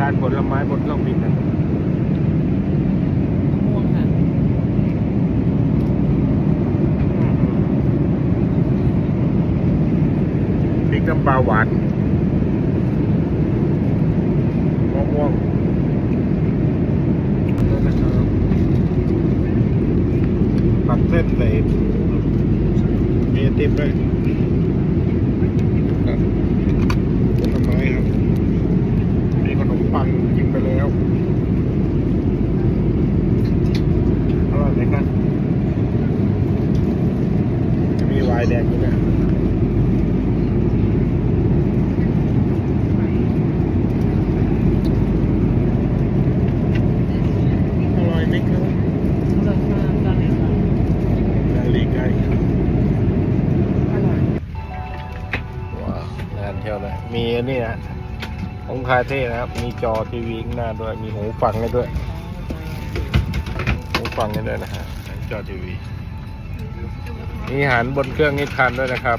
ทานผลไม้บนเครื่องบินนะม่วงค่ะอืมพริกน้ำปลาหวานมะม่วงนั่นนะครับผักเส้นใส่มีไอติมด้วยครับผลไม้ครับ มีขนมปังกินไปแล้ว อร่อยไหมครับ จะไวน์แดงด้วยนะอร่อยไหมครับอร่อยมากตอนนี้ค่ะนาลีไก่อร่อยว้าวงานเที่ยวเลย มีอันนี่นะของคาเท่นะครับ มีจอทีวีข้างหน้าด้วย มีหูฟังให้ด้วย หูฟังให้ด้วยนะฮะจอทีวี มีอาหารบนเครื่องนิทานด้วยนะครับ